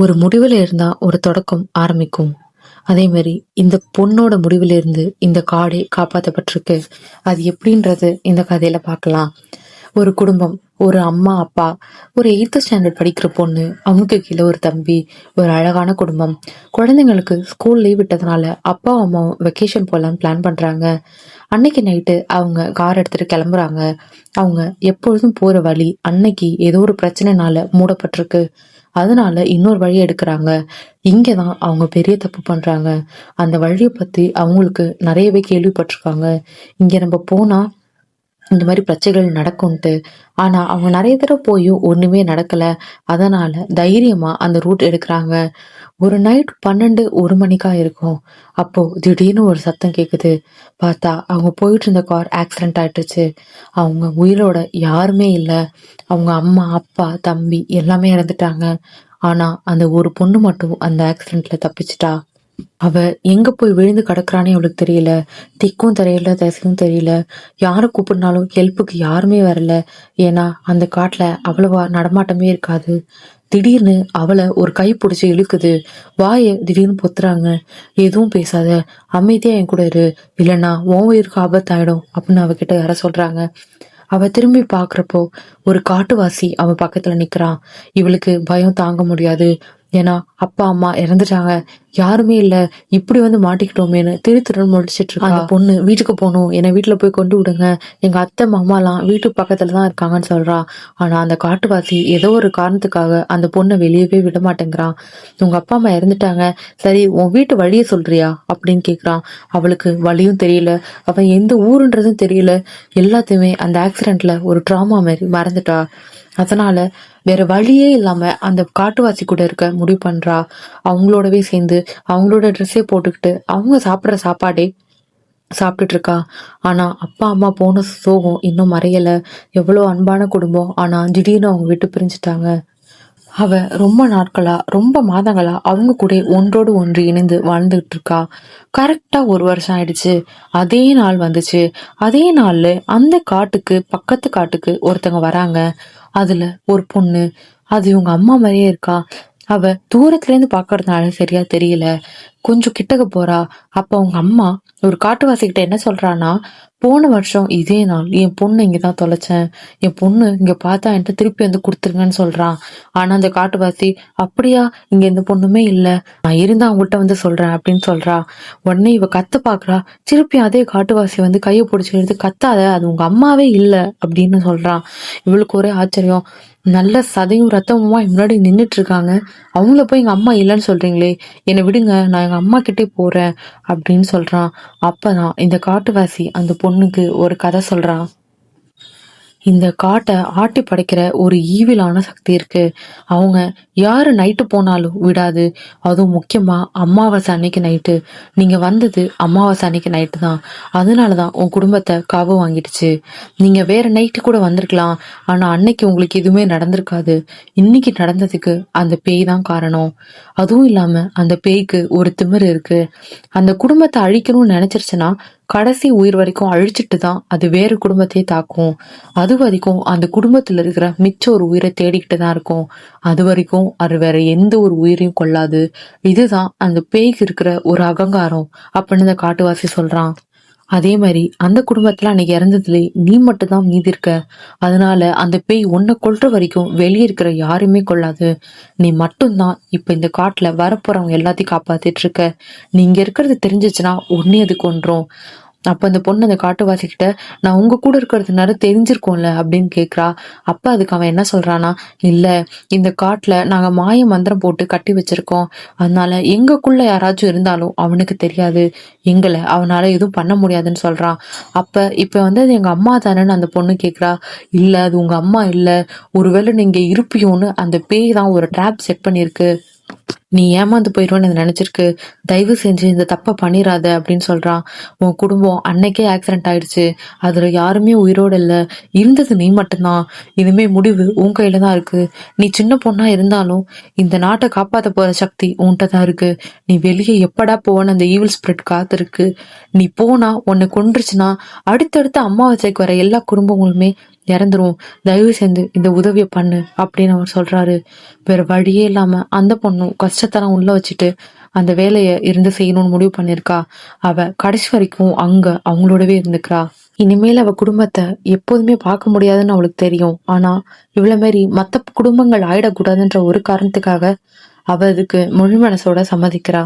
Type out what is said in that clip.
ஒரு முடிவுல இருந்தா ஒரு தொடக்கம் ஆரம்பிக்கும். அதே மாதிரி இந்த பொண்ணோட முடிவுல இருந்து இந்த காடே காப்பாற்றப்பட்டிருக்கு அது எப்படின்றது இந்த கதையில பார்க்கலாம் ஒரு குடும்பம் ஒரு அம்மா அப்பா ஒரு எயித்து ஸ்டாண்டர்ட் படிக்கிற பொண்ணு அவனுக்கு கீழே ஒரு தம்பி ஒரு அழகான குடும்பம். குழந்தைங்களுக்கு ஸ்கூல் லீவ் விட்டதுனால அப்பா அம்மாவும் வெக்கேஷன் போகலான்னு பிளான் பண்ணுறாங்க அன்னைக்கு நைட்டு அவங்க கார் எடுத்துட்டு கிளம்புறாங்க. அவங்க எப்பொழுதும் போகிற வழி அன்னைக்கு ஏதோ ஒரு பிரச்சனைனால மூடப்பட்டிருக்கு. அதனால இன்னொரு வழி எடுக்கிறாங்க. இங்கே தான் அவங்க பெரிய தப்பு பண்ணுறாங்க அந்த வழியை பற்றி அவங்களுக்கு நிறையவே கேள்விப்பட்டிருக்காங்க. இங்கே நம்ம போனால் இந்த மாதிரி பிரச்சனைகள் நடக்கும்ட்டு. ஆனால் அவங்க நிறைய தடவை போயும் ஒன்றுமே நடக்கலை. அதனால் தைரியமாக அந்த ரூட் எடுக்கிறாங்க. ஒரு நைட் பன்னெண்டு ஒரு மணிக்கா இருக்கும். அப்போது திடீர்னு ஒரு சத்தம் கேட்குது பார்த்தா அவங்க போயிட்டு இருந்த கார் ஆக்சிடென்ட் ஆகிட்டுச்சு அவங்க உயிரோட யாருமே இல்லை. அவங்க அம்மா அப்பா தம்பி எல்லாமே இறந்துட்டாங்க. ஆனால் அந்த ஒரு பொண்ணு மட்டும் அந்த ஆக்சிடெண்ட்டில் தப்பிச்சிட்டா. அவ எங்க போய் விழுந்து கிடக்குறானே அவளுக்கு தெரியல. திக்கும் தெரியல திசையும் தெரியல. யாரை கூப்பிடுனாலும் ஹெல்ப்புக்கு யாருமே வரல. ஏன்னா அந்த காட்டுல அவ்வளவா நடமாட்டமே இருக்காது. திடீர்னு அவளை ஒரு கை பிடிச்சி இழுக்குது. வாயை திடீர்னு பொத்துறாங்க. எதுவும் பேசாத. அமைதியா என் கூட இரு. இல்லைன்னா உன் உயிருக்கு ஆபத்தாயிடும் அப்படின்னு அவகிட்ட யார சொல்றாங்க. அவ திரும்பி பாக்குறப்போ ஒரு காட்டுவாசி அவ பக்கத்துல நிக்கிறான். இவளுக்கு பயம் தாங்க முடியாது. ஏன்னா அப்பா அம்மா இறந்துட்டாங்க. யாருமே இல்ல. இப்படி வந்து மாட்டிக்கிட்டோமேனு திரு திருன்னு முடிச்சிட்டு இருக்கா. அந்த பொண்ணு வீட்டுக்கு போகணும். என்னை வீட்டுல போய் கொண்டு விடுங்க. எங்க அத்தை மாமாலாம் வீட்டு பக்கத்துல தான் இருக்காங்கன்னு சொல்றா. ஆனா அந்த காட்டுவாசி ஏதோ ஒரு காரணத்துக்காக அந்த பொண்ணை வெளியவே விட மாட்டேங்கிறான். உங்க அப்பா அம்மா இறந்துட்டாங்க. சரி உன் வீட்டு வழியை சொல்றியா? அப்படின்னு கேக்குறான். அவளுக்கு வழியும் தெரியல. அவன் எந்த ஊருன்றதும் தெரியல. எல்லாத்தையுமே அந்த ஆக்சிடென்ட்ல ஒரு ட்ராமா மாதிரி மறந்துட்டா. அதனால வேற வழியே இல்லாம அந்த காட்டுவாசி கூட இருக்க முடிவு பண்றா. அவங்களோடவே சேர்ந்து அவங்களோட ட்ரெஸ்ஸே போட்டுக்கிட்டு அவங்க சாப்பிட்ற சாப்பாடே சாப்பிட்டுட்டு இருக்கா. ஆனா அப்பா அம்மா போன சோகம் இன்னும் மறையல. எவ்வளோ அன்பான குடும்பம். ஆனா திடீர்னு அவங்க விட்டு பிரிஞ்சுட்டாங்க. அவ ரொம்ப நாட்களா ரொம்ப மாதங்களா அவங்க கூட ஒன்றோடு ஒன்று இணைந்து வாழ்ந்துகிட்டு இருக்கா கரெக்டா ஒரு வருஷம் ஆயிடுச்சு. அதே நாள் வந்துச்சு. அதே நாள்ல அந்த காட்டுக்கு பக்கத்து காட்டுக்கு ஒருத்தங்க வராங்க. அதுல ஒரு பொண்ணு. அது இவங்க அம்மா மாதிரியே இருக்கா. அவ தூரத்துல இருந்து பாக்குறதுனால சரியா தெரியல. கொஞ்சம் கிட்டக்க போறா. அப்ப அவங்க அம்மா ஒரு காட்டுவாசிக்கிட்ட என்ன சொல்றான்னா போன வருஷம் இதே நாள் என் பொண்ணு இங்கதான் தொலைச்சேன். என் பொண்ணு இங்க பார்த்தா என்கிட்ட திருப்பி வந்து கொடுத்துருங்கன்னு சொல்றான். ஆனா அந்த காட்டுவாசி அப்படியா இங்க எந்த பொண்ணுமே இல்ல. நான் இருந்தா அவங்கள்ட்ட வந்து சொல்றேன் அப்படின்னு சொல்றா. உடனே இவ கத்த பாக்குறா. திருப்பி அதே காட்டுவாசி வந்து கையை பிடிச்சி எடுத்து கத்தாத அது உங்க அம்மாவே இல்ல அப்படின்னு சொல்றான் இவளுக்கு ஒரே ஆச்சரியம். நல்ல சதையும் ரத்தமுமா முன்னாடி நின்னுட்டு இருக்காங்க. அவங்கள போய் எங்க அம்மா இல்லைன்னு சொல்றீங்களே. என்னை விடுங்க நான் எங்க அம்மா கிட்டே போறேன் அப்படின்னு சொல்றான். அப்பதான் இந்த காட்டுவாசி அந்த பொண்ணுக்கு ஒரு கதை சொல்றான். இந்த காட்டை ஆட்டி படைக்கிற ஒரு ஈவிலான சக்தி இருக்கு. அவங்க யாரு நைட்டு போனாலும் விடாது. அதுவும் முக்கியமா அமாவாசை அன்னைக்கு நைட்டு நீங்க வந்தது அமாவாசை அன்னைக்கு நைட்டு தான். அதனால தான் உன் குடும்பத்தை காவு வாங்கிடுச்சு. நீங்க வேற நைட்டு கூட வந்திருக்கலாம். ஆனா அன்னைக்கு உங்களுக்கு எதுவுமே நடந்திருக்காது. இன்னைக்கு நடந்ததுக்கு அந்த பேய் தான் காரணம். அதுவும் இல்லாம அந்த பேய்க்கு ஒரு திமிரு இருக்கு. அந்த குடும்பத்தை அழிக்கணும்னு நினைச்சிருச்சுன்னா கடைசி உயிர் வரைக்கும் அழிச்சிட்டு தான் அது வேறு குடும்பத்தையே தாக்கும். அது வரைக்கும் அந்த குடும்பத்துல இருக்கிற மிச்ச ஒரு உயிரை தேடிக்கிட்டு தான் இருக்கும். அது வரைக்கும் அது வேற எந்த ஒரு உயிரையும் கொள்ளாது. இதுதான் அந்த பேய்க்கு இருக்கிற ஒரு அகங்காரம் அப்படின்னு இந்த காட்டுவாசி சொல்றான். அதே மாதிரி அந்த குடும்பத்துல அன்னைக்கு இறந்ததுல நீ மட்டும் தான் மீதி இருக்க. அதனால அந்த பேய் உன்னை கொல்ற வரைக்கும் வெளியே இருக்கிற யாருமே கொள்ளாது நீ மட்டும்தான் இப்ப இந்த காட்டுல வரப்போறவங்க எல்லாத்தையும் காப்பாத்திட்டு இருக்க. நீ இங்க இருக்கிறது தெரிஞ்சிச்சுன்னா உன்னே அது கொன்றும். அப்ப அந்த பொண்ணு அந்த காட்டுவாசி கிட்ட நான் உங்க கூட இருக்கிறதுனால தெரிஞ்சிருக்கோம்ல அப்படின்னு கேக்குறா. அப்ப அதுக்கு அவன் என்ன சொல்றானா இல்ல இந்த காட்டுல நாங்க மாய மந்திரம் போட்டு கட்டி வச்சிருக்கோம். அதனால எங்கக்குள்ள யாராச்சும் இருந்தாலும் அவனுக்கு தெரியாது. எங்களை அவனால எதுவும் பண்ண முடியாதுன்னு சொல்றான். அப்ப இப்ப வந்து அது எங்க அம்மா தானேன்னு அந்த பொண்ணு கேக்குறா. இல்ல அது உங்க அம்மா இல்ல. ஒருவேளை நீங்க இருப்பியோன்னு அந்த பேய் தான் ஒரு ட்ராப் செட் பண்ணிருக்கு நீ ஏமாந்து போயிடுவேன்னு அது நினைச்சிருக்கு. தயவு செஞ்சு இந்த தப்பை பண்ணிடாத அப்படின்னு சொல்றான். உன் குடும்பம் அன்னைக்கே ஆக்சிடென்ட் ஆயிடுச்சு. அதுல யாருமே உயிரோடு இல்லை. இருந்தது நீ மட்டும்தான். இனிமே முடிவு உன் கையில தான் இருக்கு. நீ சின்ன பொண்ணா இருந்தாலும் இந்த நாட்டை காப்பாற்ற போற சக்தி உன்கிட்ட தான் இருக்கு. நீ வெளியே எப்படா போவன்னு அந்த ஈவில் ஸ்ப்ரெட் காத்திருக்கு. நீ போனா உன்னை கொன்றுச்சுன்னா அடுத்தடுத்த அமாவாசைக்கு வர எல்லா குடும்பங்களுமே இறந்துருவோம் தயவு செஞ்சு இந்த உதவியை பண்ணு அப்படின்னு அவர் சொல்றாரு. வேற வழியே இல்லாம அந்த பொண்ணும் கஷ்டத்தெல்லாம் உள்ள வச்சுட்டு அந்த வேலையை இருந்து செய்யணும்னு முடிவு பண்ணிருக்கா அவ கடைசி வரைக்கும் அங்க அவங்களோடவே இருந்துக்கிறா. இனிமேல் அவ குடும்பத்தை எப்போதுமே பார்க்க முடியாதுன்னு அவளுக்கு தெரியும். ஆனா இவ்வளோ மாரி மத்த குடும்பங்கள் ஆயிடக்கூடாதுன்ற ஒரு காரணத்துக்காக அவ அதுக்கு முழு மனசோட சம்மதிக்கிறா.